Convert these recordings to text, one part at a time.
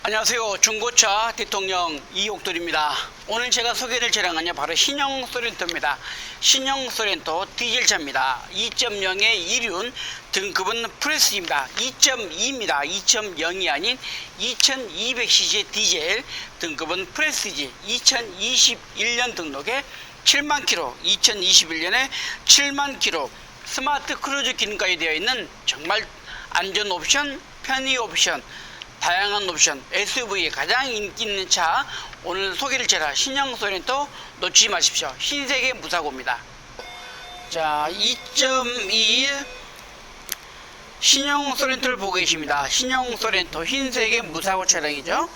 안녕하세요. 중고차 대통령 이옥돌입니다. 오늘 제가 소개를 자랑하냐 바로 신형 소렌토입니다. 신형 소렌토 디젤차입니다. 2.0의 이륜 등급은 프레스입니다. 2.2입니다. 2.0이 아닌 2200cc 디젤 등급은 프레스지 2021년 등록에 7만 킬로 2021년에 7만 킬로 스마트 크루즈 기능까지 되어 있는 정말 안전 옵션, 편의 옵션 다양한 옵션 SUV에 가장 인기 있는 차 오늘 소개를 제가 신형 소렌토 놓치지 마십시오. 흰색의 무사고입니다. 자 2.2 신형 소렌토를 보고 계십니다. 신형 소렌토 흰색의 무사고 차량이죠.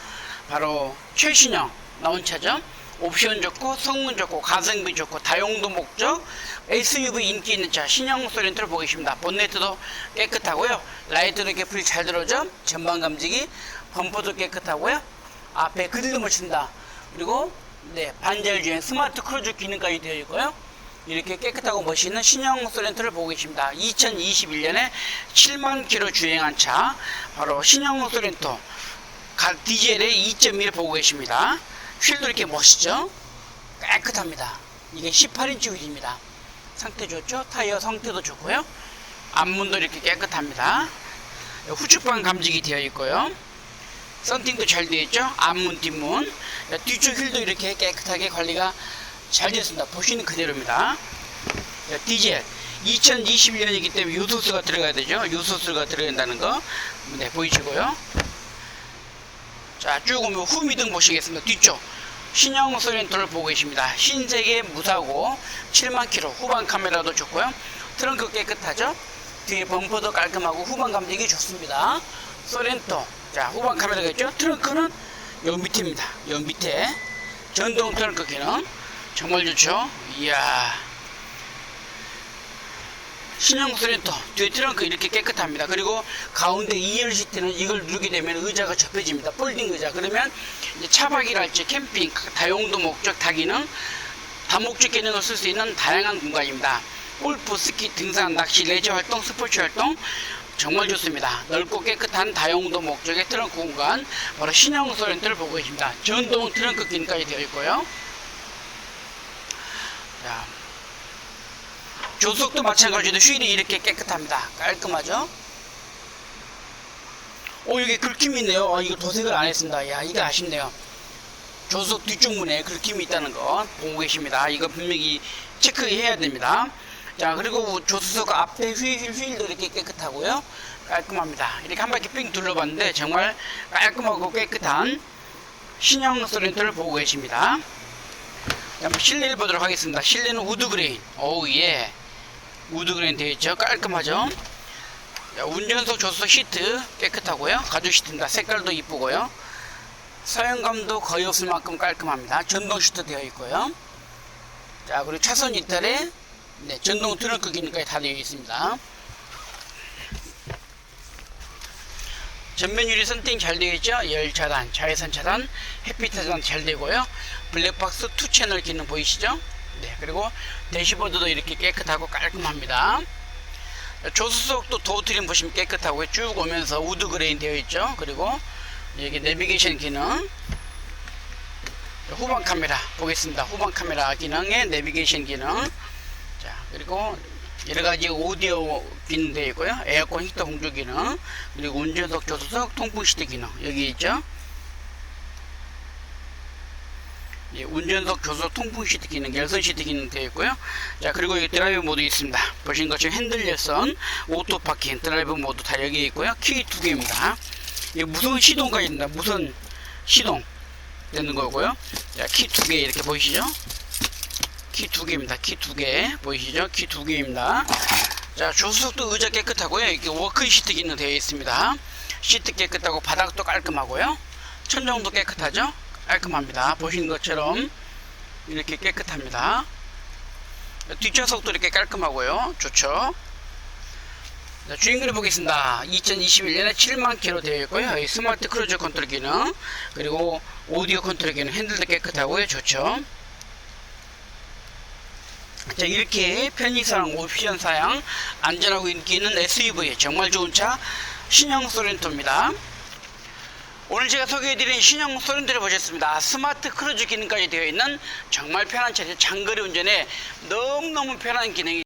바로 최신형 나온 차죠 옵션 좋고 성능 좋고 가성비 좋고 다용도 목적 SUV 인기 있는 차 신형 소렌토를 보고 계십니다. 본네트도 깨끗하고요. 라이트도 불이 잘 들어오죠? 전방 감지기 범퍼도 깨끗하고요. 앞에 그릴도 묻힌다. 그리고 네 반절 주행 스마트 크루즈 기능까지 되어 있고요. 이렇게 깨끗하고 멋있는 신형 소렌토를 보고 계십니다. 2021년에 7만 킬로 주행한 차 바로 신형 소렌토. 가- 디젤의 2.1 보고 계십니다. 휠도 이렇게 멋있죠? 깨끗합니다. 이게 18인치 휠입니다. 상태 좋죠? 타이어 상태도 좋고요. 앞문도 이렇게 깨끗합니다. 후측방 감지기 되어 있고요. 썬팅도 잘 되어 있죠? 앞문, 뒷문. 뒤쪽 휠도 이렇게 깨끗하게 관리가 잘 됐습니다. 보시는 그대로입니다. 디젤 2021년이기 때문에 유소스가 들어가야 되죠. 유소스가 들어간다는 거. 네, 보이시고요. 자, 쭉 오면 후미등 보시겠습니다. 뒤쪽. 신형 소렌토를 보고 계십니다. 흰색의 무사고 7만 킬로 후방 카메라도 좋고요. 트렁크 깨끗하죠? 뒤에 범퍼도 깔끔하고 후방 감지기 좋습니다. 소렌토. 자, 후방 카메라가 있죠? 트렁크는 요 밑입니다. 요 밑에 전동 트렁크 기능 정말 좋죠? 이야. 신형 소렌토 뒤에 트렁크 이렇게 깨끗합니다. 그리고 가운데 2열 시트는 이걸 누르게 되면 의자가 접혀집니다. 폴딩 의자. 그러면 차박이랄지 캠핑, 다용도 목적 다기능, 다목적 기능을 쓸 수 있는 다양한 공간입니다. 골프, 스키, 등산, 낚시, 레저 활동, 스포츠 활동 정말 좋습니다. 넓고 깨끗한 다용도 목적의 트렁크 공간 바로 신형 소렌토를 보고 계십니다. 전동 트렁크 기능까지 되어 있고요. 자, 조석도 마찬가지로 휠이 이렇게 깨끗합니다. 깔끔하죠? 오, 여기 긁힘이 있네요. 아, 이거 도색을 안 했습니다. 야, 이거 아쉽네요. 조석 뒤쪽 문에 긁힘이 있다는 거 보고 계십니다. 이거 분명히 체크해야 됩니다. 자, 그리고 조수석 앞에 휠, 휠도 이렇게 깨끗하고요. 깔끔합니다. 이렇게 한 바퀴 삥 둘러봤는데 정말 깔끔하고 깨끗한 신형 소렌토를 보고 계십니다. 자, 한번 실내를 보도록 하겠습니다. 실내는 우드 그레인. 오우, 예. 우드 그레인 되어 있죠. 깔끔하죠. 자, 운전석 조수석 시트 깨끗하고요. 가죽 시트입니다. 색깔도 이쁘고요. 사용감도 거의 없을 만큼 깔끔합니다. 전동 시트 되어 있고요. 자, 그리고 차선 이탈에 네, 전동 트렁크 기능까지 다 되어 있습니다. 전면 유리 선팅 잘 되어 있죠? 열 차단, 자외선 차단, 햇빛 차단 잘 되고요. 블랙박스 투 채널 기능 보이시죠? 네, 그리고 대시보드도 이렇게 깨끗하고 깔끔합니다. 조수석도 도어 트림 보시면 깨끗하고 쭉 오면서 우드 그레인 되어 있죠. 그리고 여기 내비게이션 기능, 후방 카메라 보겠습니다. 후방 카메라 기능에 내비게이션 기능, 자 그리고 여러 가지 오디오 기능 되어 있고요. 에어컨 히터 공조 기능, 그리고 운전석 조수석 통풍 시트 기능 여기 있죠. 예, 운전석 조수석 통풍 시트 기능, 열선 시트 기능 되어 있고요. 자, 그리고 여기 드라이브 모드 있습니다. 보신 것처럼 핸들 열선, 오토 파킹, 드라이브 모드 다 여기 있고요. 키 두 개입니다. 이 무선 시동까지 있습니다. 무선 시동 되는 거고요. 자, 키 두 개 이렇게 보이시죠? 키 두 개입니다. 키 두 개 보이시죠? 키 두 개입니다. 자, 조수석도 의자 깨끗하고요. 이렇게 워크 시트 기능 되어 있습니다. 시트 깨끗하고 바닥도 깔끔하고요. 천정도 깨끗하죠? 깔끔합니다. 보시는 것처럼 이렇게 깨끗합니다. 뒷좌석도 이렇게 깔끔하고요. 좋죠? 자, 주행거리 보겠습니다. 2021년에 7만 킬로 되어 있고요. 스마트 크루즈 컨트롤 기능, 그리고 오디오 컨트롤 기능, 핸들도 깨끗하고요. 좋죠? 자, 이렇게 편의사양, 옵션 사양, 안전하고 인기 있는 SUV 정말 좋은 차 신형 소렌토입니다. 오늘 제가 소개해드린 신형 소렌토를 보셨습니다. 스마트 크루즈 기능까지 되어 있는 정말 편한 차량 장거리 운전에 너무너무 편한 기능이